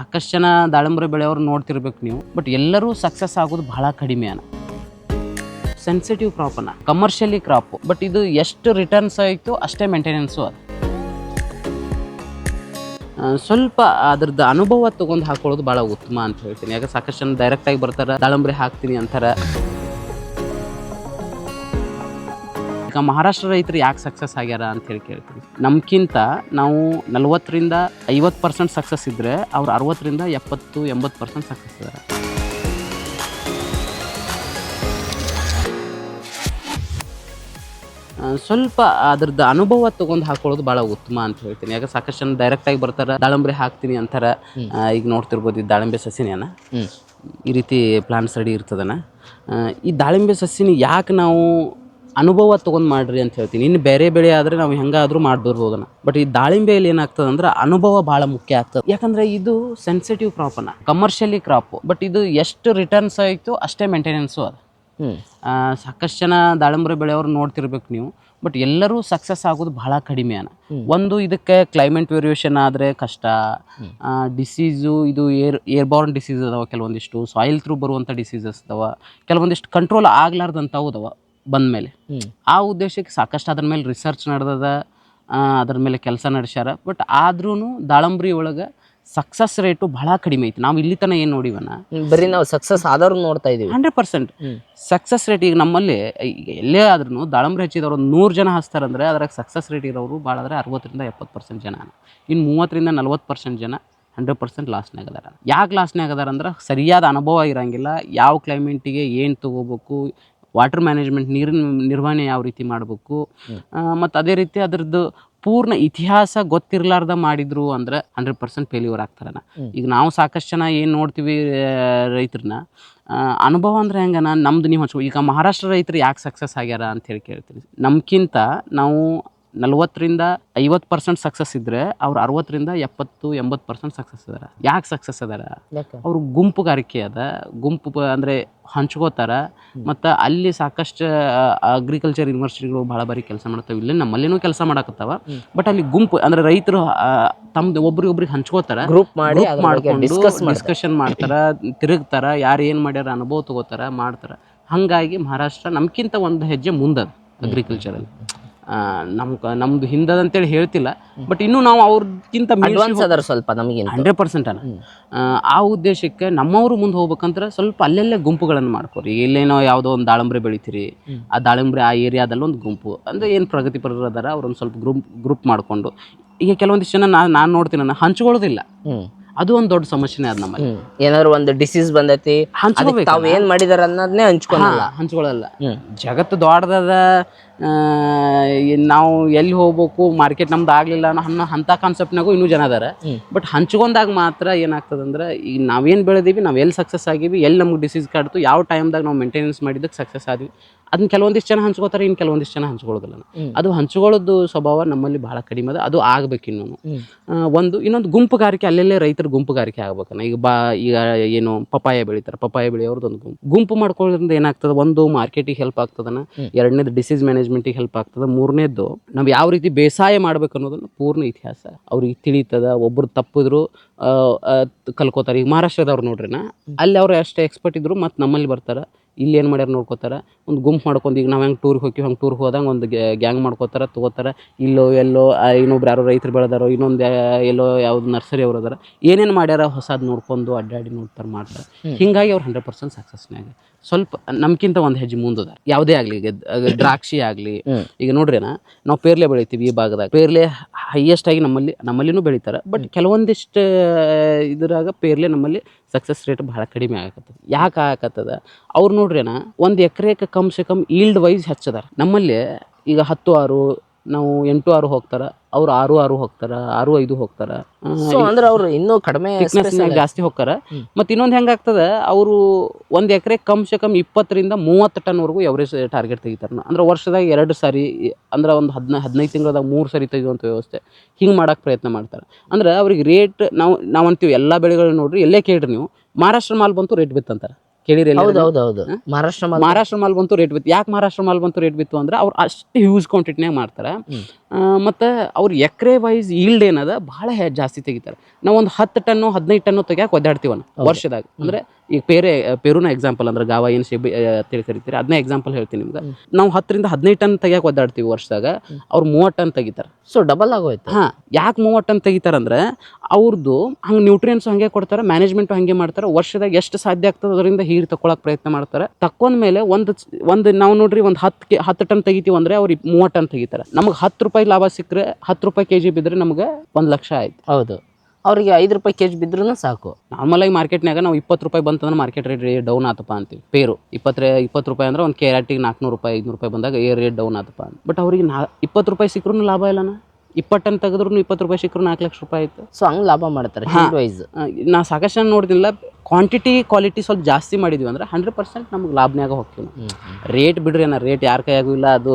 ಸಾಕಷ್ಟು ಜನ ದಾಳಿಂಬರೆ ಬೆಳೆಯವ್ರು ನೋಡ್ತಿರ್ಬೇಕು ನೀವು. ಬಟ್ ಎಲ್ಲರೂ ಸಕ್ಸಸ್ ಆಗೋದು ಬಹಳ ಕಡಿಮೆ ಅನ್ನ ಸೆನ್ಸಿಟಿವ್ ಕ್ರಾಪ್ ಅನ್ನ ಕಮರ್ಷಿಯಲಿ ಕ್ರಾಪ್ ಬಟ್ ಇದು ಎಷ್ಟು ರಿಟರ್ನ್ಸ್ ಆಯಿತು ಅಷ್ಟೇ ಮೇಂಟೆನೆನ್ಸು ಅದು. ಸ್ವಲ್ಪ ಅದ್ರದ್ದು ಅನುಭವ ತಗೊಂಡು ಹಾಕೊಳ್ಳೋದು ಭಾಳ ಉತ್ತಮ ಅಂತ ಹೇಳ್ತೀನಿ. ಯಾಕಂದ್ರೆ ಸಾಕಷ್ಟು ಜನ ಡೈರೆಕ್ಟಾಗಿ ಬರ್ತಾರೆ, ದಾಳಂಬ್ರಿ ಹಾಕ್ತೀನಿ ಅಂತಾರೆ. ಈಗ ಮಹಾರಾಷ್ಟ್ರ ರೈತರು ಯಾಕೆ ಸಕ್ಸಸ್ ಆಗ್ಯಾರ ಅಂತ ಹೇಳಿ ಕೇಳ್ತೀವಿ ನಮ್ಗಿಂತ ನಾವು ನಲ್ವತ್ತರಿಂದ ಐವತ್ತು ಪರ್ಸೆಂಟ್ ಸಕ್ಸಸ್ ಇದ್ದರೆ ಅವ್ರು ಅರವತ್ತರಿಂದ ಎಪ್ಪತ್ತು ಎಂಬತ್ತು ಪರ್ಸೆಂಟ್ ಸಕ್ಸಸ್ ಇದ್ದಾರೆ ಸ್ವಲ್ಪ ಅದ್ರದ್ದು ಅನುಭವ ತಗೊಂಡು ಹಾಕೊಳ್ಳೋದು ಭಾಳ ಉತ್ತಮ ಅಂತ ಹೇಳ್ತೀನಿ. ಯಾಕಂದ್ರೆ ಸಾಕಷ್ಟು ಜನ ಡೈರೆಕ್ಟಾಗಿ ಬರ್ತಾರೆ ದಾಳಂಬ್ರಿ ಹಾಕ್ತೀನಿ ಅಂತಾರೆ. ಈಗ ನೋಡ್ತಿರ್ಬೋದು ಈ ದಾಳಿಂಬೆ ಸಸಿನೇನ. ಈ ರೀತಿ ಪ್ಲಾಂಟ್ಸ್ ರೆಡಿ ಇರ್ತದನ. ಈ ದಾಳಿಂಬೆ ಸಸಿನ ಯಾಕೆ ನಾವು ಅನುಭವ ತೊಗೊಂಡು ಮಾಡ್ರಿ ಅಂತ ಹೇಳ್ತೀನಿ. ಇನ್ನು ಬೇರೆ ಬೆಳೆ ಆದರೆ ನಾವು ಹೆಂಗಾದರೂ ಮಾಡ್ಬಿಡ್ಬೋದನ್ನ ಬಟ್ ಈ ದಾಳಿಂಬೆಯಲ್ಲಿ ಏನಾಗ್ತದೆ ಅಂದ್ರೆ ಅನುಭವ ಭಾಳ ಮುಖ್ಯ ಆಗ್ತದೆ. ಯಾಕಂದ್ರೆ ಇದು ಸೆನ್ಸಿಟಿವ್ ಕ್ರಾಪ್ ಅನ್ನ. ಕಮರ್ಷಿಯಲಿ ಕ್ರಾಪ್ ಬಟ್ ಇದು ಎಷ್ಟು ರಿಟರ್ನ್ಸ್ ಆಯಿತು ಅಷ್ಟೇ ಮೇಂಟೆನೆನ್ಸು ಅದು. ಆ, ಸಾಕಷ್ಟು ಜನ ದಾಳಿಂಬೆ ಬೆಳೆಯವರು ನೋಡ್ತಿರ್ಬೇಕು ನೀವು. ಬಟ್ ಎಲ್ಲರೂ ಸಕ್ಸಸ್ ಆಗೋದು ಬಹಳ ಕಡಿಮೆ ಅನ್ನ. ಒಂದು ಇದಕ್ಕೆ ಕ್ಲೈಮೇಟ್ ವೇರಿಯೇಷನ್ ಆದರೆ ಕಷ್ಟ. ಡಿಸೀಸು ಇದು ಏರ್ ಏರ್ಬಾರ್ನ್ ಡಿಸೀಸ್ ಅದಾವ. ಕೆಲವೊಂದಿಷ್ಟು ಸಾಯಿಲ್ ಥ್ರೂ ಬರುವಂಥ ಡಿಸೀಸಸ್ ಅದಾವ. ಕೆಲವೊಂದಿಷ್ಟು ಕಂಟ್ರೋಲ್ ಆಗ್ಲಾರ್ದಂಥವು ಅದಾವ. ಬಂದಮೇಲೆ. ಆ ಉದ್ದೇಶಕ್ಕೆ ಸಾಕಷ್ಟು ಅದ್ರ ಮೇಲೆ ರಿಸರ್ಚ್ ನಡೆದದ ಅದ್ರ ಮೇಲೆ ಕೆಲಸ ನಡೆಸ್ಯಾರ. ಬಟ್ ಆದ್ರೂ ದಾಳಂಬ್ರಿ ಒಳಗೆ ಸಕ್ಸಸ್ ರೇಟು ಬಹಳ ಕಡಿಮೆ ಐತಿ. ನಾವು ಇಲ್ಲಿ ತನಕ ಏನು ನೋಡಿವನ? ಬರೀ ನಾವು ಸಕ್ಸಸ್ ಆದವ್ರು ನೋಡ್ತಾ ಇದೀವಿ. ಹಂಡ್ರೆಡ್ ಪರ್ಸೆಂಟ್ ಸಕ್ಸಸ್ ರೇಟ್ ಈಗ ನಮ್ಮಲ್ಲಿ ಈಗ ಎಲ್ಲೇ ಆದ್ರೂ ದಾಳಂಬ್ರಿ ಹಚ್ಚಿದವರು ಒಂದು ನೂರು ಜನ ಹಚ್ತಾರಂದ್ರೆ ಅದ್ರಾಗ ಸಕ್ಸಸ್ ರೇಟ್ ಇರೋರು ಭಾಳ ಆದರೆ ಅರವತ್ತರಿಂದ ಎಪ್ಪತ್ತು ಪರ್ಸೆಂಟ್ ಜನ. ಇನ್ನು ಮೂವತ್ತರಿಂದ ನಲ್ವತ್ತು ಪರ್ಸೆಂಟ್ ಜನ ಹಂಡ್ರೆಡ್ ಪರ್ಸೆಂಟ್ ಲಾಸ್ನಾಗ ಅದಾರ. ಯಾಕೆ ಲಾಸ್ನಾಗ ಅದಾರ ಅಂದ್ರೆ ಸರಿಯಾದ ಅನುಭವ ಇರಂಗಿಲ್ಲ. ಯಾವ ಕ್ಲೈಮೇಟಿಗೆ ಏನು ತಗೋಬೇಕು ವಾಟರ್ ಮ್ಯಾನೇಜ್ಮೆಂಟ್ ನೀರಿನ ನಿರ್ವಹಣೆ ಯಾವ ರೀತಿ ಮಾಡಬೇಕು? ಮತ್ತು ಅದೇ ರೀತಿ ಅದರದ್ದು ಪೂರ್ಣ ಇತಿಹಾಸ ಗೊತ್ತಿರಲಾರ್ದ ಮಾಡಿದ್ರು ಅಂದ್ರೆ ಹಂಡ್ರೆಡ್ ಪರ್ಸೆಂಟ್ ಫೇಲ್ಯೂರ್ ಆಗ್ತಾರನ ಈಗ ನಾವು ಸಾಕಷ್ಟು ಜನ ಏನು ನೋಡ್ತೀವಿ ರೈತರನ್ನ ಅನುಭವ ಅಂದ್ರೆ ಹೆಂಗನ ನಮ್ದು ನೀವು ಹಚ್ಕೊ ಈಗ ಮಹಾರಾಷ್ಟ್ರ ರೈತರು ಯಾಕೆ ಸಕ್ಸಸ್ ಆಗ್ಯಾರ ಅಂತ ಹೇಳಿ ಕೇಳ್ತೀನಿ. ನಮ್ಗಿಂತ ನಾವು ನಲ್ವತ್ತರಿಂದ ಐವತ್ತು ಪರ್ಸೆಂಟ್ ಸಕ್ಸಸ್ ಇದ್ದರೆ ಅವ್ರು ಅರವತ್ತರಿಂದ ಎಪ್ಪತ್ತು ಎಂಬತ್ತು ಪರ್ಸೆಂಟ್ ಸಕ್ಸಸ್ ಅದಾರ ಯಾಕೆ ಸಕ್ಸಸ್ ಅದಾರ ಅವ್ರು ಗುಂಪುಗಾರಿಕೆ ಅದ. ಗುಂಪು ಅಂದರೆ ಹಂಚ್ಕೋತಾರ. ಮತ್ತು ಅಲ್ಲಿ ಸಾಕಷ್ಟು ಅಗ್ರಿಕಲ್ಚರ್ ಯೂನಿವರ್ಸಿಟಿಗಳು ಭಾಳ ಬಾರಿ ಕೆಲಸ ಮಾಡ್ತಾವೆ. ಇಲ್ಲಿ ನಮ್ಮಲ್ಲಿನೂ ಕೆಲಸ ಮಾಡಕತ್ತಾವ. ಬಟ್ ಅಲ್ಲಿ ಗುಂಪು ಅಂದ್ರೆ ರೈತರು ತಮ್ದು ಒಬ್ರಿಗೊಬ್ರಿಗೆ ಹಂಚ್ಕೋತಾರ. ಗ್ರೂಪ್ ಮಾಡಿ ಮಾಡ್ಕೊಂಡು ಡಿಸ್ಕಷನ್ ಮಾಡ್ತಾರ. ತಿರುಗ್ತಾರ ಯಾರು ಏನು ಮಾಡ್ಯಾರ ಅನುಭವ ತಗೋತಾರ ಮಾಡ್ತಾರ. ಹಾಗಾಗಿ ಮಹಾರಾಷ್ಟ್ರ ನಮ್ಗಿಂತ ಒಂದು ಹೆಜ್ಜೆ ಮುಂದದ ಅಗ್ರಿಕಲ್ಚರಲ್ಲಿ ನಮ್ ನಮ್ದು ಹಿಂದದಂತೇಳಿ ಹೇಳ್ತಿಲ್ಲ. ಬಟ್ ಇನ್ನು ನಾವು ಅವ್ರಕ್ಕಿಂತ ಅಡ್ವಾನ್ಸ್ ಅದರ ಸ್ವಲ್ಪ ನಮಗಿಂತ. ಹಂಡ್ರೆಡ್ ಪರ್ಸೆಂಟ್ ಅಲ್ಲ ಆ, ಆ ಉದ್ದೇಶಕ್ಕೆ ನಮ್ಮವರು ಮುಂದೆ ಹೋಗ್ಬೇಕಂದ್ರೆ ಸ್ವಲ್ಪ ಅಲ್ಲೆಲ್ಲೇ ಗುಂಪುಗಳನ್ನು ಮಾಡ್ಕೋರಿ. ಇಲ್ಲೇನೋ ಯಾವುದೋ ಒಂದು ದಾಳಂಬ್ರಿ ಬೆಳಿತೀರಿ. ಆ ದಾಳಿಂಬ್ರೆ ಆ ಏರಿಯಾದಲ್ಲಿ ಒಂದು ಗುಂಪು. ಅಂದ್ರೆ ಏನು ಪ್ರಗತಿಪರರು ಅದಾರ ಅವ್ರೊಂದು ಸ್ವಲ್ಪ ಗ್ರೂಪ್ ಗ್ರೂಪ್ ಮಾಡಿಕೊಂಡು. ಈಗ ಕೆಲವೊಂದಿಷ್ಟು ಜನ ನಾನು ನಾನು ನೋಡ್ತೀನಿ ನಾನು ಹಂಚ್ಕೊಳ್ಳೋದಿಲ್ಲ. ಹ್ಮ್. ಅದು ಒಂದು ದೊಡ್ಡ ಸಮಸ್ಯೆ ಅದ್ ನಮ್ಮಲ್ಲಿ. ಏನಾದ್ರು ಒಂದು ಡಿಸೀಸ್ ಬಂದೈತಿ ಹಂಚ್ಕೋಬೇಕು ತಾವ್ ಏನ್ ಮಾಡಿದಾರ ಅನ್ನೋದನ್ನೇ ಹಂಚ್ಕೊಳಲ್ಲ. ಹಂಚ್ಕೊಳ್ಳಲ್ಲ. ಜಗತ್ತು ಇನ್ ನಾವು ಎಲ್ಲಿ ಹೋಗ್ಬೇಕು ಮಾರ್ಕೆಟ್ ನಮ್ದು ಆಗ್ಲಿಲ್ಲ ಅನ್ನೋ ಅಂತ ಕಾನ್ಸೆಪ್ಟ್ ಕಾನ್ಸೆಪ್ಟ್ನಾಗೂ ಇನ್ನೂ ಜನ ಅದಾರ. ಬಟ್ ಹಂಚ್ಕೊಂಡಾಗ ಮಾತ್ರ ಏನಾಗ್ತದಂದ್ರೆ ಈಗ ನಾವೇನು ಬೆಳೆದೀವಿ ನಾವು ಎಲ್ಲಿ ಸಕ್ಸಸ್ ಆಗಿವಿ ಎಲ್ಲಿ ನಮ್ಗೆ ಡಿಸೀಸ್ ಕಾಡ್ತು ಯಾವ ಟೈಮ್ದಾಗ ನಾವು ಮೇಂಟೆನೆನ್ಸ್ ಮಾಡಿದ್ದಕ್ಕೆ ಸಕ್ಸಸ್ ಆದ್ವಿ. ಅದನ್ನ ಕೆಲವೊಂದಿಷ್ಟು ಜನ ಹಂಚ್ಕೋತಾರೆ ಇನ್ನು ಕೆಲವೊಂದಿಷ್ಟು ಜನ ಹಂಚ್ಕೊಳ್ಳೋದಿಲ್ಲ ಅದು ಹಂಚ್ಕೊಳ್ಳೋದು ಸ್ವಭಾವ ನಮ್ಮಲ್ಲಿ ಬಹಳ ಕಡಿಮೆ ಅದ. ಅದು ಆಗ್ಬೇಕು ಇನ್ನೂ ಒಂದು ಇನ್ನೊಂದು ಗುಂಪುಗಾರಿಕೆ ಅಲ್ಲೆಲ್ಲೇ ರೈತರ ಗುಂಪುಗಾರಿಕೆ ಆಗ್ಬೇಕನ್ನ ಈಗ ಬಾ ಈಗ ಏನು ಪಪಾಯ ಬೆಳಿತಾರೆ. ಪಪಾಯ ಬೆಳೆಯೋರ್ದು ಒಂದು ಗುಂಪು. ಗುಂಪು ಮಾಡ್ಕೊಳ್ಳೋದ್ರಿಂದ ಏನಾಗ್ತದೆ? ಒಂದು ಮಾರ್ಕೆಟಿಗೆ ಹೆಲ್ಪ್ ಆಗ್ತದನ. ಎರಡನೇದು ಡಿಸೀಸ್ ಮ್ಯಾನೇಜ್ಮೆಂಟಿಗೆ ಹೆಲ್ಪ್ ಆಗ್ತದೆ. ಮೂರನೇದು ನಾವು ಯಾವ ರೀತಿ ಬೇಸಾಯ ಮಾಡ್ಬೇಕು ಅನ್ನೋದನ್ನ ಪೂರ್ಣ ಇತಿಹಾಸ. ಅವ್ರಿಗೆ ತಿಳಿತದ ಒಬ್ಬರು ತಪ್ಪಿದ್ರು ಕಲ್ಕೋತಾರೆ. ಈಗ ಮಹಾರಾಷ್ಟ್ರದವ್ರು ನೋಡ್ರಿನ ಅಲ್ಲಿ ಅವ್ರು ಅಷ್ಟೇ ಎಕ್ಸ್ಪರ್ಟ್ ಇದ್ರು ಮತ್ತು ನಮ್ಮಲ್ಲಿ ಬರ್ತಾರೆ. ಇಲ್ಲಿ ಏನು ಮಾಡ್ಯಾರ ನೋಡ್ಕೋತಾರೆ? ಒಂದು ಗುಂಪು ಮಾಡ್ಕೊಂಡು ಈಗ ನಾವು ಹೆಂಗೆ ಟೂರ್ಗೆ ಹೋಗಿ ಹಂಗೆ ಟೂರ್ಗೆ ಹೋದಂಗೆ ಒಂದು ಗ್ಯಾಂಗ್ ಮಾಡ್ಕೋತಾರೆ ತೊಗೋತಾರೆ. ಇಲ್ಲೋ ಎಲ್ಲೋ ಇನ್ನೊಬ್ರು ಯಾರೋ ರೈತರು ಬೆಳೆದಾರೋ ಇನ್ನೊಂದು ಎಲ್ಲೋ ಯಾವ್ದು ನರ್ಸರಿ ಅವ್ರು ಅದಾರ. ಏನೇನು ಮಾಡ್ಯಾರ ಹೊಸದು ನೋಡ್ಕೊಂಡು ಅಡ್ಡಾಡಿ ನೋಡ್ತಾರೆ ಮಾಡ್ತಾರೆ. ಹಿಂಗಾಗಿ ಅವ್ರು ಹಂಡ್ರೆಡ್ ಪರ್ಸೆಂಟ್ ಸಕ್ಸಸ್ನಾಗ ಸ್ವಲ್ಪ ನಮ್ಕಿಂತ ಒಂದು ಹೆಜ್ಜೆ ಮುಂದದ ಯಾವುದೇ ಆಗಲಿ ಈಗ ದ್ರಾಕ್ಷಿ ಆಗಲಿ. ಈಗ ನೋಡ್ರಿ ನಾವು ಪೇರ್ಲೆ ಬೆಳಿತೀವಿ ಈ ಭಾಗದಾಗ. ಪೇರ್ಲೆ ಹೈಯೆಸ್ಟ್ ಆಗಿ ನಮ್ಮಲ್ಲಿ ನಮ್ಮಲ್ಲಿನೂ ಬೆಳಿತಾರೆ. ಬಟ್ ಕೆಲವೊಂದಿಷ್ಟು ಇದ್ರಾಗ ಪೇರ್ಲೆ ನಮ್ಮಲ್ಲಿ ಸಕ್ಸಸ್ ರೇಟ್ ಭಾಳ ಕಡಿಮೆ ಆಗಕತ್ತದ. ಯಾಕೆ ಆಗಕತ್ತದ? ಅವ್ರು ನೋಡ್ರೇನ ಒಂದು ಎಕರೆಗೆ ಕಮ್ ಸೆ ಕಮ್ ಈಲ್ಡ್ ವೈಸ್ ಹೆಚ್ಚದಾರ. ನಮ್ಮಲ್ಲಿ ಈಗ ಹತ್ತು ಆರು ನಾವು ಎಂಟು ಆರು ಹೋಗ್ತಾರ ಅವ್ರು ಆರು ಆರು ಹೋಗ್ತಾರ ಆರು ಐದು ಹೋಗ್ತಾರ. ಸೊ ಅಂದ್ರೆ ಅವ್ರು ಇನ್ನೂ ಕಡಿಮೆ thickness ನ್ಯಾಗ ಜಾಸ್ತಿ ಹೋಗ್ತಾರ. ಮತ್ತು ಇನ್ನೊಂದು ಹೆಂಗಾಗ್ತದ ಅವರು ಒಂದು ಎಕರೆ ಕಮ್ ಸೆ ಕಮ್ ಇಪ್ಪತ್ತರಿಂದ ಮೂವತ್ತು ಟನ್ವರೆಗೂ ಎವರೇಜ್ ಟಾರ್ಗೆಟ್ ತೆಗಿತಾರೆ. ಅಂದ್ರೆ ವರ್ಷದಾಗ ಎರಡು ಸಾರಿ ಅಂದ್ರೆ ಒಂದು ಹದಿನೈದು ಹದಿನೈದು ತಿಂಗಳದಾಗ ಮೂರು ಸಾರಿ ತೆಗೆಯುವಂಥ ವ್ಯವಸ್ಥೆ. ಹಿಂಗೆ ಮಾಡಕ್ಕೆ ಪ್ರಯತ್ನ ಮಾಡ್ತಾರೆ. ಅಂದ್ರೆ ಅವ್ರಿಗೆ ರೇಟ್ ನಾವು ನಾವು ಅಂತೀವಿ ಎಲ್ಲ ಬೆಳೆಗಳನ್ನ ನೋಡ್ರಿ ಎಲ್ಲೇ ಕೇಳ್ರಿ ನೀವು ಮಹಾರಾಷ್ಟ್ರ ಮಾಲ್ ಬಂತು ರೇಟ್ ಬಿತ್ತಂತಾರೆ. ಕೇಳಿರಿ ಹೌದು ಹೌದು ಹೌದು. ಮಹಾರಾಷ್ಟ್ರ ಮಾಲ್ ಮಹಾರಾಷ್ಟ್ರ ಮಾಲ್ ಬಂತು ರೇಟ್ ಬಿತ್ತು. ಯಾಕೆ ಮಹಾರಾಷ್ಟ್ರ ಮಾಲ್ ಬಂತು ರೇಟ್ ಬಿತ್ತು ಅಂದ್ರೆ ಅವ್ರು ಅಷ್ಟು ಹ್ಯೂಜ್ ಕ್ವಾಂಟಿಟಿನಾಗ ಮಾಡ್ತಾರೆ. ಮತ್ತು ಅವ್ರು ಎಕರೆ ವೈಸ್ ಈಲ್ಡ್ ಏನದ? ಭಾಳ ಜಾಸ್ತಿ ತೆಗಿತಾರೆ. ನಾವು ಒಂದು ಹತ್ತು ಟನ್ನು ಹದಿನೈದು ಟನ್ನು ತೆಗಿಯಕ್ಕೆ ಒದ್ದಾಡ್ತೀವನ ವರ್ಷದಾಗ. ಅಂದ್ರೆ ಈಗ ಪೇರೆ ಪೇರುನ ಎಕ್ಸಾಂಪಲ್ ಅಂದ್ರೆ ಗಾವ ಏನು ಶಿಬಿ ಅಂತೇಳಿ ಕರಿತೀರಿ ಅದನ್ನೇ ಎಕ್ಸಾಂಪಲ್ ಹೇಳ್ತೀನಿ ನಿಮ್ಗೆ. ನಾವು ಹತ್ತರಿಂದ ಹದಿನೈದು ಟನ್ ತೆಗಿಯಕ್ಕೆ ಒದ್ದಾಡ್ತೀವಿ ವರ್ಷದಾಗ ಅವ್ರು ಮೂವತ್ತು ಟನ್ ತೆಗಿತಾರೆ. ಸೊ ಡಬಲ್ ಆಗೋಯ್ತು. ಹಾಂ ಯಾಕೆ ಮೂವತ್ತು ಟನ್ ತೆಗಿತಾರಂದ್ರೆ ಅವ್ರದ್ದು ಹಂಗೆ ನ್ಯೂಟ್ರಿಯನ್ಸ್ ಹಂಗೆ ಕೊಡ್ತಾರೆ ಮ್ಯಾನೇಜ್ಮೆಂಟ್ ಹಂಗೆ ಮಾಡ್ತಾರೆ ವರ್ಷದಾಗ ಎಷ್ಟು ಸಾಧ್ಯ ಆಗ್ತದೆ ಅದರಿಂದ ಹೀರ್ ತಗೊಳಕ್ ಪ್ರಯತ್ನ ಮಾಡ್ತಾರೆ. ತಕ್ಕೊಂಡ ಮೇಲೆ ಒಂದು ಒಂದು ನಾವು ನೋಡ್ರಿ ಒಂದು ಹತ್ತು ಕೆ ಹತ್ತು ಟನ್ ತೆಗಿತೀವಿ ಅಂದ್ರೆ ಅವ್ರು ಮೂವತ್ತು ಟನ್ ತೆಗಿತಾರೆ. ನಮಗೆ ಹತ್ತು ರೂಪಾಯಿ ಲಾಭ ಸಿಕ್ಕರೆ ಹತ್ತು ರೂಪಾಯಿ ಕೆ ಜಿ ಬಿದ್ದರೆ ನಮಗೆ ಒಂದು ಲಕ್ಷ ಆಯ್ತು. ಹೌದು. ಅವ್ರಿಗೆ ಐದು ರೂಪಾಯಿ ಕೆಜಿ ಬಿದ್ರೂ ಸಾಕು. ನಾರ್ಮಲಾಗಿ ಮಾರ್ಕೆಟ್ನಾಗ ನಾವು ಇಪ್ಪತ್ತು ರೂಪಾಯಿ ಬಂತಂದ್ರೆ ಮಾರ್ಕೆಟ್ ರೇಟ್ ಡೌನ್ ಆತಪ್ಪ ಅಂತೀವಿ. ಪೇರು ಇಪ್ಪತ್ತು ಇಪ್ಪತ್ತು ರೂಪಾಯಿ ಅಂದ್ರೆ ಒಂದು ಕ್ಯಾರೆಟಿಗೆ ನಾಲ್ಕುನೂರು ರೂಪಾಯಿ, ಐದುನೂರು ರೂಪಾಯಿ ಬಂದಾಗ ಏ ರೇಟ್ ಡೌನ್ ಆತಪ್ಪ ಅಂತ ಬಟ್ ಅವ್ರಿಗೆ ನಾ, ಇಪ್ಪತ್ತು ರೂಪಾಯಿ ಸಿಕ್ಕರೂ ಲಾಭ ಇಲ್ಲನ? ಇಪ್ಪತ್ತು ಟನ್ ತೆಗೆದ್ರು ಇಪ್ಪತ್ತು ರೂಪಾಯಿ ಸಿಕ್ಕರು ನಾಲ್ಕು ಲಕ್ಷ ರೂಪಾಯಿ ಆಯ್ತು. ಸೊ ಹಂಗ್ ಲಾಭ ಮಾಡ್ತಾರೆ ವೈಸ್ ನಾ ಸಾಕಷ್ಟು ಜನ ನೋಡಿದಿಲ್ಲ. ಕ್ವಾಂಟಿಟಿ ಕ್ವಾಲಿಟಿ ಸ್ವಲ್ಪ ಜಾಸ್ತಿ ಮಾಡಿದ್ವಿ ಅಂದ್ರೆ ಹಂಡ್ರೆಡ್ ಪರ್ಸೆಂಟ್ ನಮ್ಗೆ ಲಾಭನ್ಯಾಗ ಹೋಗ್ತೀವಿ ನಾವು. ರೇಟ್ ಬಿಡ್ರಿ ಏನ ರೇಟ್ ಯಾರ ಕೈಯಾಗೂ ಇಲ್ಲ ಅದು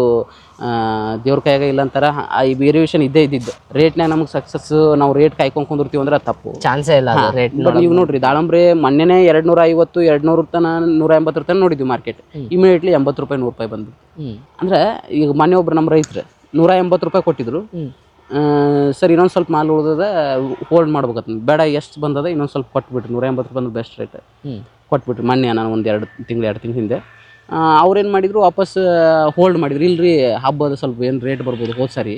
ದೇವ್ರ ಕೈಯಾಗ ಇಲ್ಲ ಅಂತಾರ ಈ ವೇರಿಯೇಷನ್ ಇದ್ದೇ ಇದ್ದಿದ್ದು. ರೇಟ್ನಾಗ ನಮ್ಗೆ ಸಕ್ಸಸ್ ನಾವು ರೇಟ್ ಕಾಯ್ಕೊಂಡು ಕುಂದಿರ್ತೀವಿ ಅಂದ್ರೆ ಅದು ತಪ್ಪು. ಚಾನ್ಸೇ ಇಲ್ಲ ರೇಟ್ ನೀವು ನೋಡ್ರಿ ದಾಳಂಬ್ರಿ ಮೊನ್ನೆನೇ ಎರಡು ನೂರ ಐವತ್ತು ಎರಡು ನೂರು ತನ ನೂರ ಎಂಬತ್ತರ ತನಕ ನೋಡಿದ್ವಿ ಮಾರ್ಕೆಟ್ ಇಮಿಡಿಯೇಟ್ಲಿ ಎಂಬತ್ತು ರೂಪಾಯಿ ನೂರು ರೂಪಾಯಿ ಬಂದು ಹ್ಮ್. ಅಂದ್ರೆ ಈಗ ಮೊನ್ನೆ ಒಬ್ರು ನಮ್ಮ ರೈತರು ನೂರ ಎಂಬತ್ತು ರೂಪಾಯಿ ಕೊಟ್ಟಿದ್ರು. ಸರ್ ಇನ್ನೊಂದು ಸ್ವಲ್ಪ ಮಾಲ್ ಉಳ್ದದ ಹೋಲ್ಡ್ ಮಾಡ್ಬೇಕಂತ ಬೇಡ ಎಷ್ಟು ಬಂದದ ಇನ್ನೊಂದು ಸ್ವಲ್ಪ ಕೊಟ್ಬಿಟ್ರಿ. ನೂರ ಎಂಬತ್ತು ರೂಪಾಯಿ ಬೆಸ್ಟ್ ರೇಟ್ ಕೊಟ್ಬಿಟ್ರು. ಮೊನ್ನೆ ನಾನು ಒಂದು ಎರಡು ತಿಂಗಳು ಎರಡು ತಿಂಗಳ ಹಿಂದೆ. ಅವ್ರೇನು ಮಾಡಿದ್ರು ವಾಪಸ್ ಹೋಲ್ಡ್ ಮಾಡಿದ್ರು. ಇಲ್ರಿ ಹಬ್ಬದ ಸ್ವಲ್ಪ ಏನು ರೇಟ್ ಬರ್ಬೋದು ಹೋದ ಸಾರಿ.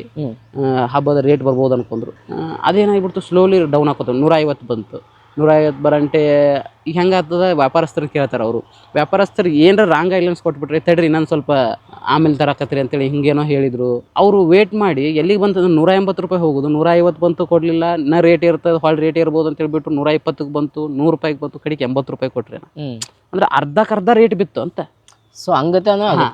ಹಬ್ಬದ ರೇಟ್ ಬರ್ಬೋದು ಅನ್ಕೊಂಡ್ರು. ಅದೇನಾಗ್ಬಿಡ್ತು ಸ್ಲೋಲಿ ಡೌನ್ ಹಾಕೋತ ನೂರ ಐವತ್ತು ಬಂತು. ನೂರ ಐವತ್ತು ಬರಂಟೆ ಈಗ ಹೆಂಗಾಗ್ತದ ವ್ಯಾಪಾರಸ್ಥರು ಕೇಳ್ತಾರೆ ಅವರು. ವ್ಯಾಪಾರಸ್ಥರು ಏನರ ರಾಂಗ್ ಐಲೆನ್ಸ್ ಕೊಟ್ಬಿಟ್ರೆ ತಡ್ರಿ ಇನ್ನೊಂದು ಸ್ವಲ್ಪ ಆಮೇಲೆ ತರಕತ್ರಿ ಅಂತೇಳಿ ಹಿಂಗೇನೋ ಹೇಳಿದ್ರು. ಅವರು ವೇಟ್ ಮಾಡಿ ಎಲ್ಲಿಗೆ ಬಂತಂದ್ರೆ ನೂರ ಎಂಬತ್ತು ರೂಪಾಯಿ ಹೋಗೋದು. ನೂರ ಐವತ್ತು ಬಂತು ಕೊಡಲಿಲ್ಲ ನಾ ರೇಟ್ ಇರ್ತದೆ ಹಾಲ್ ರೇಟ್ ಇರ್ಬೋದು ಅಂತ ಹೇಳ್ಬಿಟ್ಟು ನೂರ ಇಪ್ಪತ್ತಕ್ಕೆ ಬಂತು ನೂರು ರೂಪಾಯಿಗೆ ಬಂತು ಕಡೆಗೆ ಎಂಬತ್ತು ರೂಪಾಯಿ ಕೊಟ್ರೆ. ಅಂದ್ರೆ ಅರ್ಧಕ್ಕರ್ಧ ರೇಟ್ ಬಿತ್ತು ಅಂತ. ಸೊ ಹಂಗತ್ತೆ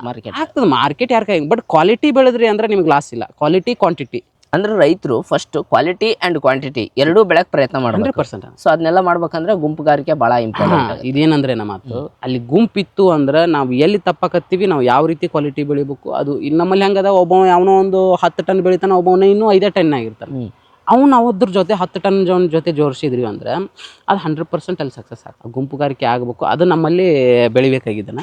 ಮಾರ್ಕೆಟ್ ಆಗ್ತದೆ ಮಾರ್ಕೆಟ್ ಯಾರ ಕೈ ಬಟ್ ಕ್ವಾಲಿಟಿ ಬೆಳೆದ್ರಿ ಅಂದ್ರೆ ನಿಮ್ಗೆ ಲಾಸ್ ಇಲ್ಲ. ಕ್ವಾಲಿಟಿ ಕ್ವಾಂಟಿಟಿ ಅಂದ್ರೆ ರೈತರು ಫಸ್ಟ್ ಕ್ವಾಲಿಟಿ ಅಂಡ್ ಕ್ವಾಂಟಿಟಿ ಎರಡೂ ಬೆಳಕ್ ಪ್ರಯತ್ನ ಮಾಡ್ಬೇಕು. ಪರ್ಸೆಂಟ್. ಸೊ ಅದನ್ನೆಲ್ಲ ಮಾಡ್ಬೇಕಂದ್ರೆ ಗುಂಪುಗಾರಿಕೆ ಬಹಳ ಇಂಪಾರ್ಟೆಂಟ್ ಇದೇನಂದ್ರೆ ನಮ್ಮ ಮಾತು? ಅಲ್ಲಿ ಗುಂಪಿತ್ತು ಅಂದ್ರೆ ನಾವು ಎಲ್ಲಿ ತಪ್ಪಾಕತ್ತೀವಿ ನಾವು ಯಾವ ರೀತಿ ಕ್ವಾಲಿಟಿ ಬೆಳಿಬೇಕು ಅದು ನಮ್ಮಲ್ಲಿ ಹೆಂಗದ ಒಬ್ಬ ಯಾವನೋ ಒಂದು ಹತ್ತು ಟನ್ ಬೆಳಿತಾನೆ ಒಬ್ಬವನ ಇನ್ನೂ ಐದೇ ಟನ್ ಆಗಿರ್ತಾನೆ. ಅವ್ನು ಅದ್ರ ಜೊತೆ ಹತ್ತು ಟನ್ ಜನ ಜೊತೆ ಜೋಡಿಸಿದ್ರಿ ಅಂದ್ರೆ ಅದು ಹಂಡ್ರೆಡ್ ಪರ್ಸೆಂಟ್ ಅಲ್ಲಿ ಸಕ್ಸಸ್ ಆಗ್ತದೆ ಗುಂಪುಗಾರಿಕೆ ಆಗಬೇಕು ಅದು ನಮ್ಮಲ್ಲಿ ಬೆಳಿಬೇಕಾಗಿದ್ದಾನೆ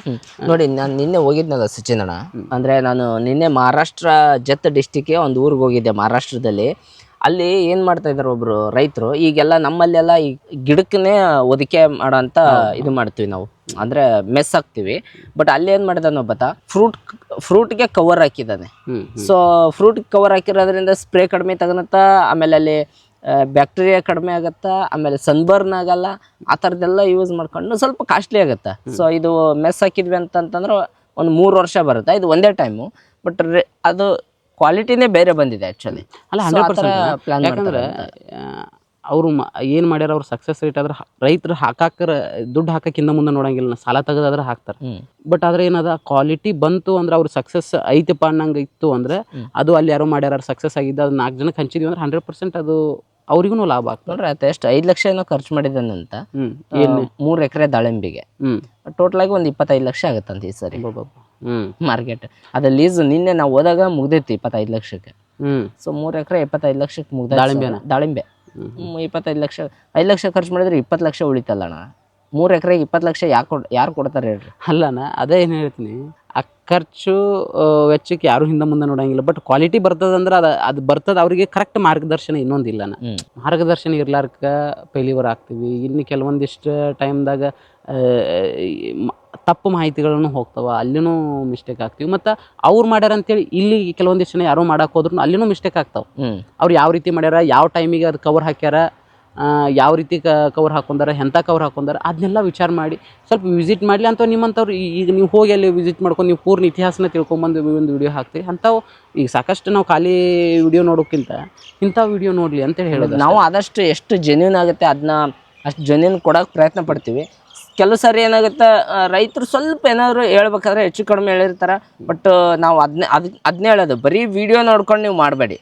ನೋಡಿ ನಾನು ನಿನ್ನೆ ಹೋಗಿದ್ನಲ್ಲ ಸಚಿನ್ ಅಣ್ಣ? ಅಂದ್ರೆ ನಾನು ನಿನ್ನೆ ಮಹಾರಾಷ್ಟ್ರ ಜತ್ ಡಿಸ್ಟಿಕ್ಗೆ ಒಂದು ಊರಿಗೆ ಹೋಗಿದ್ದೆ ಮಹಾರಾಷ್ಟ್ರದಲ್ಲಿ. ಅಲ್ಲಿ ಏನ್ ಮಾಡ್ತಾ ಇದಾರೆ ಒಬ್ರು ರೈತರು? ಈಗೆಲ್ಲ ನಮ್ಮಲ್ಲೆಲ್ಲ ಈ ಗಿಡಕ್ಕನೇ ಒದಿಕೆ ಮಾಡೋಂತ ಇದು ಮಾಡ್ತೀವಿ ನಾವು. ಅಂದ್ರೆ ಮೆಸ್ ಹಾಕ್ತಿವಿ. ಬಟ್ ಅಲ್ಲಿ ಏನ್ ಮಾಡಿದಾನೆ ಒಬ್ಬತ? ಫ್ರೂಟ್ ಫ್ರೂಟ್ಗೆ ಕವರ್ ಹಾಕಿದಾನೆ. ಸೊ ಫ್ರೂಟ್ ಕವರ್ ಹಾಕಿರೋದ್ರಿಂದ ಸ್ಪ್ರೇ ಕಡಿಮೆ ತಗನತ್ತ ಆಮೇಲೆ ಅಲ್ಲಿ ಬ್ಯಾಕ್ಟೀರಿಯಾ ಕಡಿಮೆ ಆಗತ್ತ ಆಮೇಲೆ ಸನ್ಬರ್ನ್ ಆಗಲ್ಲ ಆ ಥರದ್ದೆಲ್ಲ ಯೂಸ್ ಮಾಡ್ಕೊಂಡು ಸ್ವಲ್ಪ ಕಾಸ್ಟ್ಲಿ ಆಗತ್ತೆ. ಸೊ ಇದು ಮೆಸ್ ಹಾಕಿದ್ವಿ ಅಂತಂತಂದ್ರೆ ಒಂದು ಮೂರು ವರ್ಷ ಬರುತ್ತೆ. ಇದು ಒಂದೇ ಟೈಮು ಬಟ್ ಅದು ಕ್ವಾಲಿಟಿನೇ ಬೇರೆ ಬಂದಿದೆ ಆ್ಯಕ್ಚುಲಿ ಅಲ್ಲ ಹಂಡ್ರೆಡ್ ಪರ್ಸೆಂಟ್ ಯಾಕಂದ್ರೆ ಅವರು ಏನು ಮಾಡ್ಯಾರ ಅವ್ರ ಸಕ್ಸಸ್ ರೇಟ್ ಆದ್ರೆ ರೈತರು ಹಾಕಾಕರ ದುಡ್ಡು ಹಾಕಕ್ಕಿಂತ ಮುಂದೆ ನೋಡಂಗಿಲ್ಲ ಸಾಲ ತೆಗೆದಾದ್ರೆ ಹಾಕ್ತಾರೆ. ಬಟ್ ಆದ್ರೆ ಏನದ ಕ್ವಾಲಿಟಿ ಬಂತು ಅಂದ್ರೆ ಅವ್ರ ಸಕ್ಸಸ್ ಐತಪ್ಪ ಅನ್ನಂಗೆ ಇತ್ತು ಅಂದ್ರೆ ಅದು ಅಲ್ಲಿ ಯಾರೋ ಮಾಡ್ಯಾರ ಸಕ್ಸಸ್ ಆಗಿದ್ದು ಅದು ನಾಲ್ಕು ಜನಕ್ಕೆ ಹಂಚಿದ್ವಿ ಅಂದ್ರೆ ಹಂಡ್ರೆಡ್ ಪರ್ಸೆಂಟ್ ಅದು ಅವ್ರಿಗೂ ಲಾಭ ಆಗ್ತದೆ. ನೋಡ್ರಿ ಆಯ್ತು ಎಷ್ಟು ಐದು ಲಕ್ಷ ಏನೋ ಖರ್ಚು ಮಾಡಿದಂತ ಹ್ಮ್. ಮೂರು ಎಕರೆ ದಾಳಿಂಬಿಗೆ. ಟೋಟಲ್ ಆಗಿ ಒಂದು ಇಪ್ಪತ್ತೈದು ಲಕ್ಷ ಆಗುತ್ತಂತ ಈ ಸರಿ. ಹ್ಮ್. ಮಾರ್ಕೆಟ್. ಅದ ಲೀಸ್ ನಿನ್ನೆ ನಾವು ಹೋದಾಗ ಮುಗ್ದೈತಿ ಇಪ್ಪತ್ತೈದು ಲಕ್ಷಕ್ಕೆ. ಹ್ಮ್. ಸೊ ಮೂರು ಎಕರೆ ಇಪ್ಪತ್ತೈದು ಲಕ್ಷಕ್ಕೆ ಮುಗ್ದ ದಾಳಿಂಬೆನ? ದಾಳಿಂಬೆ. ಹ್ಮ್, ಇಪ್ಪತ್ತೈದು ಲಕ್ಷ ಐದು ಲಕ್ಷ ಖರ್ಚು ಮಾಡಿದ್ರೆ ಇಪ್ಪತ್ತು ಲಕ್ಷ ಉಳಿತಲ್ಲ ಅಣ್ಣ. ಮೂರು ಎಕರೆಗೆ ಇಪ್ಪತ್ತು ಲಕ್ಷ ಯಾಕೆ ಕೊಡ್ ಯಾರು ಕೊಡ್ತಾರೆ ಹೇಳ್ರಿ. ಅಲ್ಲನ ಅದೇ ಏನು ಹೇಳ್ತೀನಿ ಆ ಖರ್ಚು ಆ, ವೆಚ್ಚಕ್ಕೆ ಯಾರು ಹಿಂದೆ ಮುಂದೆ ನೋಡಂಗಿಲ್ಲ ಬಟ್ ಕ್ವಾಲಿಟಿ ಬರ್ತದಂದ್ರೆ ಅದು ಅದು ಬರ್ತದ ಅವರಿಗೆ ಕರೆಕ್ಟ್ ಮಾರ್ಗದರ್ಶನ ಇನ್ನೊಂದಿಲ್ಲನ ಹ್ಮ್. ಮಾರ್ಗದರ್ಶನ ಇರ್ಲಾರ್ಕ ಪೈಲಿವರ್ ಆಗ್ತೀವಿ. ಇನ್ನು ಕೆಲವೊಂದಿಷ್ಟು ಟೈಮ್ದಾಗ ತಪ್ಪು ಮಾಹಿತಿಗಳನ್ನು ಹೋಗ್ತಾವ ಅಲ್ಲಿನೂ ಮಿಸ್ಟೇಕ್ ಆಗ್ತೀವಿ. ಮತ್ತು ಅವ್ರು ಮಾಡ್ಯಾರ ಅಂತೇಳಿ ಇಲ್ಲಿ ಕೆಲವೊಂದಿಷ್ಟು ಜನ ಯಾರೋ ಮಾಡಕ್ಕೆ ಹೋದ್ರು ಅಲ್ಲಿನೂ ಮಿಸ್ಟೇಕ್ ಆಗ್ತಾವೆ. ಅವ್ರು ಯಾವ ರೀತಿ ಮಾಡ್ಯಾರ ಯಾವ ಟೈಮಿಗೆ ಅದು ಕವರ್ ಹಾಕ್ಯಾರ ಯಾವ ರೀತಿ ಕ ಕವರ್ ಹಾಕೊಂಡಾರ ಎಂಥ ಕವರ್ ಹಾಕೊಂಡಾರ ಅದನ್ನೆಲ್ಲ ವಿಚಾರ ಮಾಡಿ ಸ್ವಲ್ಪ ವಿಸಿಟ್ ಮಾಡಲಿ ಅಂತ ನಿಮ್ಮಂಥವ್ರು ಈಗ ನೀವು ಹೋಗಿ ಅಲ್ಲಿ ವಿಸಿಟ್ ಮಾಡ್ಕೊಂಡು ನೀವು ಪೂರ್ಣ ಇತಿಹಾಸನ ತಿಳ್ಕೊಂಬಂದು ಒಂದು ವಿಡಿಯೋ ಹಾಕ್ತೀವಿ ಅಂಥವು ಈಗ ಸಾಕಷ್ಟು ನಾವು ಖಾಲಿ ವಿಡಿಯೋ ನೋಡೋಕ್ಕಿಂತ ಇಂಥ ವಿಡಿಯೋ ನೋಡಲಿ ಅಂತೇಳಿ ಹೇಳೋದು ನಾವು ಆದಷ್ಟು ಎಷ್ಟು ಜೆನ್ಯೂನ್ ಆಗುತ್ತೆ ಅದನ್ನ ಅಷ್ಟು ಜೆನ್ಯೂನ್ ಕೊಡೋಕೆ ಪ್ರಯತ್ನ ಪಡ್ತೀವಿ. ಕೆಲವು ಸಾರಿ ಏನಾಗುತ್ತೆ ರೈತರು ಸ್ವಲ್ಪ ಏನಾದರೂ ಹೇಳ್ಬೇಕಾದ್ರೆ ಹೆಚ್ಚು ಕಡಿಮೆ ಹೇಳಿರ್ತಾರೆ. ಬಟ್ ನಾವು ಅದನ್ನೇ ಅದು ಅದನ್ನೇ ಹೇಳೋದು, ಬರೀ ವಿಡಿಯೋ ನೋಡ್ಕೊಂಡು ನೀವು ಮಾಡಬೇಡಿ.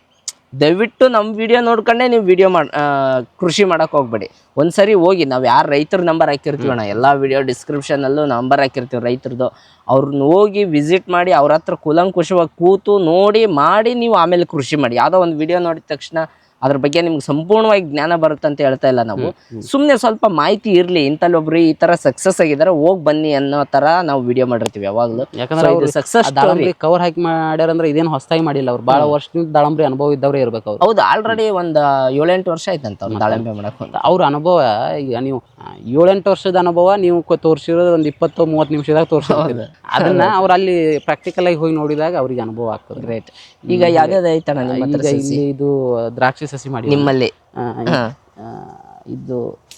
ದಯವಿಟ್ಟು ನಮ್ಮ ವಿಡಿಯೋ ನೋಡ್ಕೊಂಡೇ ನೀವು ವಿಡಿಯೋ ಮಾಡಿ ಕೃಷಿ ಮಾಡೋಕೆ ಹೋಗ್ಬೇಡಿ. ಒಂದ್ಸರಿ ಹೋಗಿ, ನಾವು ಯಾರು ರೈತರ ನಂಬರ್ ಹಾಕಿರ್ತೀವಣ್ಣ ಎಲ್ಲ ವಿಡಿಯೋ ಡಿಸ್ಕ್ರಿಪ್ಷನಲ್ಲೂ ನಂಬರ್ ಹಾಕಿರ್ತೀವಿ ರೈತರದ್ದು ಅವ್ರನ್ನ ಹೋಗಿ ವಿಸಿಟ್ ಮಾಡಿ ಅವ್ರ ಹತ್ರ ಕೂಲಂಕುಷವಾಗಿ ಕೂತು ನೋಡಿ, ಮಾಡಿ ನೀವು ಆಮೇಲೆ ಕೃಷಿ ಮಾಡಿ. ಯಾವುದೋ ಒಂದು ವಿಡಿಯೋ ನೋಡಿದ ತಕ್ಷಣ ಅದ್ರ ಬಗ್ಗೆ ನಿಮ್ಗೆ ಸಂಪೂರ್ಣವಾಗಿ ಜ್ಞಾನ ಬರುತ್ತೆ ಅಂತ ಹೇಳ್ತಾ ಇಲ್ಲ ನಾವು. ಸುಮ್ಮನೆ ಸ್ವಲ್ಪ ಮಾಹಿತಿ ಇರ್ಲಿ ಇಂಥಲ್ಲೊಬ್ರು ಈ ತರ ಸಕ್ಸಸ್ ಆಗಿದ್ದಾರೆ ಹೋಗಿ ಬನ್ನಿ ಅನ್ನೋ ತರ ನಾವು ವಿಡಿಯೋ ಮಾಡಿರ್ತೀವಿ ಯಾವಾಗಲೂ. ಯಾಕಂದ್ರೆ ಅವ್ರು ಸಕ್ಸಸ್ ದಾಳಂಬ್ರಿ ಕವರ್ ಹಾಕಿ ಮಾಡ್ಯಾರ ಅಂದ್ರೆ ಇದೇನು ಹೊಸದಾಗಿ ಮಾಡಿಲ್ಲ ಅವ್ರು. ಭಾಳ ವರ್ಷದಿಂದ ದಾಳಂಬ್ರಿ ಅನುಭವ ಇದ್ದವ್ರೆ ಇರ್ಬೇಕು ಅವ್ರು. ಹೌದು ಆಲ್ರೆಡಿ ಒಂದು ಏಳೆಂಟು ವರ್ಷ ಆಯ್ತಂತ ಅವ್ರು ದಾಳಂಬೆ ಅವ್ರ ಅನುಭವ ಈಗ ನೀವು ಏಳೆಂಟು ವರ್ಷದ ಅನುಭವ ನೀವು ತೋರಿಸಿರೋದು ಒಂದು ಇಪ್ಪತ್ತು ಮೂವತ್ತು ನಿಮಿಷದಾಗ ತೋರಿಸೋದು ಅದನ್ನ ಅವ್ರು ಅಲ್ಲಿ ಪ್ರಾಕ್ಟಿಕಲ್ ಆಗಿ ಹೋಗಿ ನೋಡಿದಾಗ ಅವ್ರಿಗೆ ಅನುಭವ ಆಗ್ತದೆ. ಗ್ರೇಟ್ ಈಗ ಯಾವ್ಯಾವ್ದು ಐತಣ್ಣ ಇದು ದ್ರಾಕ್ಷಿ ಸಸಿ ಮಾಡಿ ನಿಮ್ಮಲ್ಲಿ? ಇದು